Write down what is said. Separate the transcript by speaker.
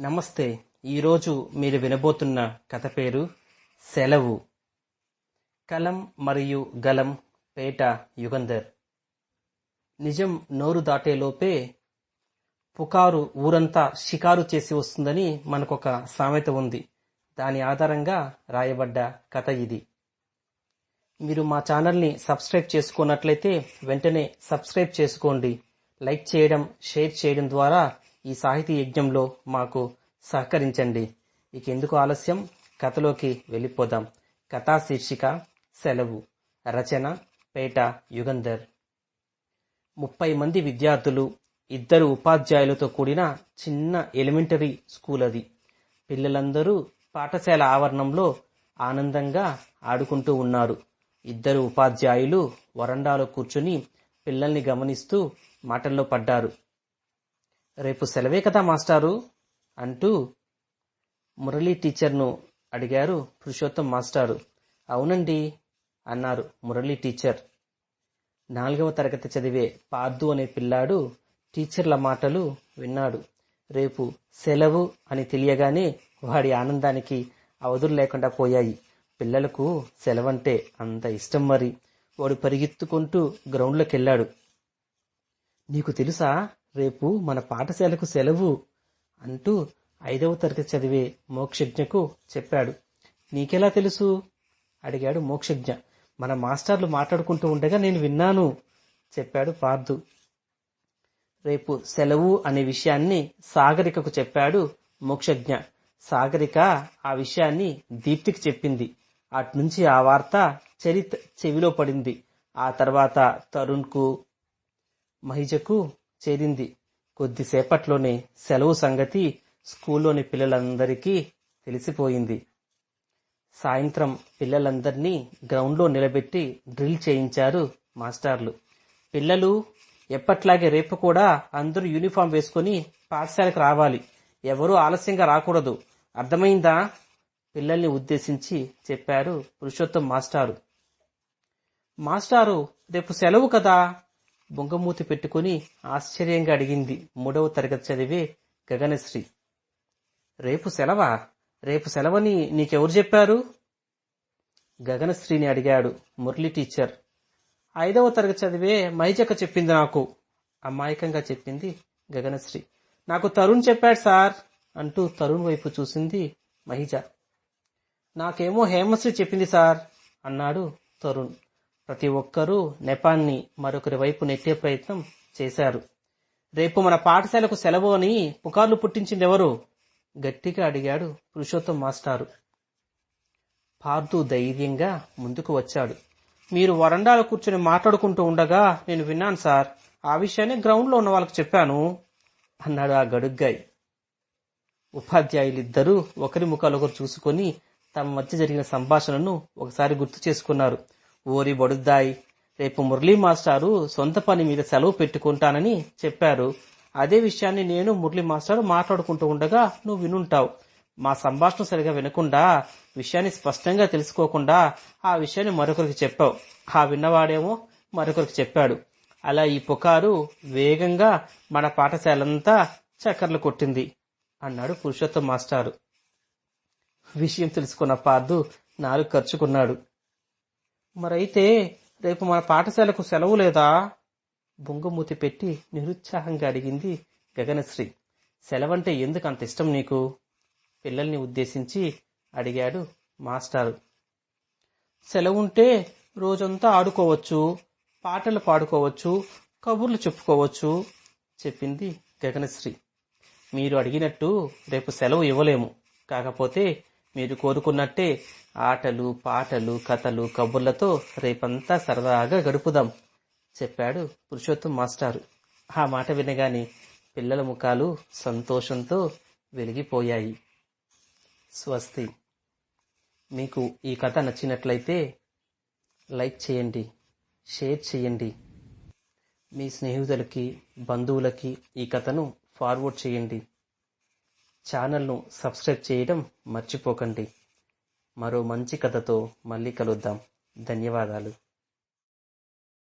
Speaker 1: నమస్తే. ఈరోజు మీరు వినబోతున్న కథ పేరు సెలవు. కలం మరియు గలం పేట యుగంధర్. నిజం నోరు దాటేలోపే పుకారు ఊరంతా షికారు చేసి వస్తుందని మనకొక సామెత ఉంది. దాని ఆధారంగా రాయబడ్డ కథ ఇది. మీరు మా ఛానల్ని సబ్స్క్రైబ్ చేసుకున్నట్లయితే వెంటనే సబ్స్క్రైబ్ చేసుకోండి. లైక్ చేయడం షేర్ చేయడం ద్వారా ఈ సాహితీ యజ్ఞంలో మాకు సహకరించండి. ఇక ఎందుకు ఆలస్యం? కథలోకి వెళ్ళిపోదాం. కథా శీర్షిక సెలవు. రచన పేట యుగంధర్. ముప్పై మంది విద్యార్థులు ఇద్దరు ఉపాధ్యాయులతో కూడిన చిన్న ఎలిమెంటరీ స్కూల్ అది. పిల్లలందరూ పాఠశాల ఆవరణంలో ఆనందంగా ఆడుకుంటూ ఉన్నారు. ఇద్దరు ఉపాధ్యాయులు వరండాలో కూర్చుని పిల్లల్ని గమనిస్తూ మాటల్లో పడ్డారు. రేపు సెలవే కదా మాస్టారు? అంటూ మురళీ టీచర్ను అడిగారు పురుషోత్తం మాస్టారు. అవునండి అన్నారు మురళీ టీచర్. నాలుగవ తరగతి చదివే పార్దు అనే పిల్లాడు టీచర్ల మాటలు విన్నాడు. రేపు సెలవు అని తెలియగానే వాడి ఆనందానికి అవధులు లేకుండా పోయాయి. పిల్లలకు సెలవంటే అంత ఇష్టం మరి. వాడు పరిగెత్తుకుంటూ గ్రౌండ్లోకి వెళ్ళాడు నీకు తెలుసా రేపు మన పాఠశాలకు సెలవు అంటూ ఐదవ తరగతి చదివే మోక్షజ్ఞకు చెప్పాడు. నీకెలా తెలుసు? అడిగాడు మోక్షజ్ఞ. మన మాస్టర్లు మాట్లాడుకుంటూ ఉండగా నేను విన్నాను చెప్పాడు పార్థు. రేపు సెలవు అనే విషయాన్ని సాగరికకు చెప్పాడు మోక్షజ్ఞ. సాగరిక ఆ విషయాన్ని దీప్తికి చెప్పింది. అట్నుంచి ఆ వార్త చరిత్ చెవిలో పడింది. ఆ తర్వాత తరుణ్కు మహిజకు చేరింది. కొద్దిసేపట్లోనే సెలవు సంగతి స్కూల్లోని పిల్లలందరికీ తెలిసిపోయింది. సాయంత్రం పిల్లలందరినీ గ్రౌండ్లో నిలబెట్టి డ్రిల్ చేయించారు మాస్టార్లు. పిల్లలు ఎప్పట్లాగే రేపు కూడా అందరూ యూనిఫామ్ వేసుకుని పాఠశాలకు రావాలి. ఎవరూ ఆలస్యంగా రాకూడదు. అర్థమైందా? పిల్లల్ని ఉద్దేశించి చెప్పారు పురుషోత్తం మాస్టారు. మాస్టారు రేపు సెలవు కదా? బొంగమూతి పెట్టుకుని ఆశ్చర్యంగా అడిగింది మూడవ తరగతి చదివే గగనశ్రీ. రేపు సెలవా? రేపు సెలవని నీకెవరు చెప్పారు? గగనశ్రీని అడిగాడు మురళి టీచర్. ఐదవ తరగతి చదివే మైజక్క చెప్పింది నాకు. అమాయకంగా చెప్పింది గగనశ్రీ. నాకు తరుణ్ చెప్పాడు సార్ అంటూ తరుణ్ వైపు చూసింది మహిజ. నాకేమో హేమశ్రీ చెప్పింది సార్ అన్నాడు తరుణ్. ప్రతి ఒక్కరూ నెపాన్ని మరొకరి వైపు నెట్టే ప్రయత్నం చేశారు. రేపు మన పాఠశాలకు సెలవు అని పుకార్లు పుట్టించిందెవరు? గట్టిగా అడిగాడు పురుషోత్తం మాస్టారు. పార్థు ధైర్యంగా ముందుకు వచ్చాడు. మీరు వరండాలో కూర్చొని మాట్లాడుకుంటూ ఉండగా నేను విన్నాను సార్ ఆ విషయాన్ని గ్రౌండ్లో ఉన్న వాళ్ళకి చెప్పాను అన్నాడు ఆ గడుగ్గాయ్ ఉపాధ్యాయులిద్దరూ ఒకరి ముఖాలు ఒకరు చూసుకొని తమ మధ్య జరిగిన సంభాషణను ఒకసారి గుర్తు చేసుకున్నారు. ఓరి బడుద్దాయ్ రేపు మురళీ మాస్టారు సొంత పని మీద సెలవు పెట్టుకుంటానని చెప్పారు. అదే విషయాన్ని నేను మురళీ మాస్టారు మాట్లాడుకుంటూ ఉండగా నువ్వు వినుంటావు. మా సంభాషణ సరిగా వినకుండా విషయాన్ని స్పష్టంగా తెలుసుకోకుండా ఆ విషయాన్ని మరొకరికి చెప్పావు. ఆ విన్నవాడేమో మరొకరికి చెప్పాడు. అలా ఈ పుకారు వేగంగా మన పాఠశాలంతా చక్కర్లు కొట్టింది అన్నాడు పురుషోత్తం మాస్టారు. విషయం తెలుసుకున్న పార్దు నాలుగు ఖర్చుకున్నాడు. మరైతే రేపు మన పాఠశాలకు సెలవు లేదా? బొంగమూతి పెట్టి నిరుత్సాహంగా అడిగింది గగనశ్రీ. సెలవంటే ఎందుకు అంత ఇష్టం నీకు? పిల్లల్ని ఉద్దేశించి అడిగాడు మాస్టారు. సెలవుంటే రోజంతా ఆడుకోవచ్చు పాటలు పాడుకోవచ్చు కబుర్లు చెప్పుకోవచ్చు చెప్పింది గగనశ్రీ. మీరు అడిగినట్టు రేపు సెలవు ఇవ్వలేము. కాకపోతే మీరు కోరుకున్నట్టే ఆటలు పాటలు కథలు కబుర్లతో రేపంతా సరదాగా గడుపుదాం చెప్పాడు పురుషోత్తం మాస్టారు. ఆ మాట వినగానే పిల్లల ముఖాలు సంతోషంతో వెలిగిపోయాయి. స్వస్తి. మీకు ఈ కథ నచ్చినట్లయితే లైక్ చేయండి షేర్ చేయండి. మీ స్నేహితులకి బంధువులకి ఈ కథను ఫార్వర్డ్ చేయండి. ఛానల్ను సబ్స్క్రైబ్ చేయడం మర్చిపోకండి. మరో మంచి కథతో మళ్ళీ కలుద్దాం. ధన్యవాదాలు.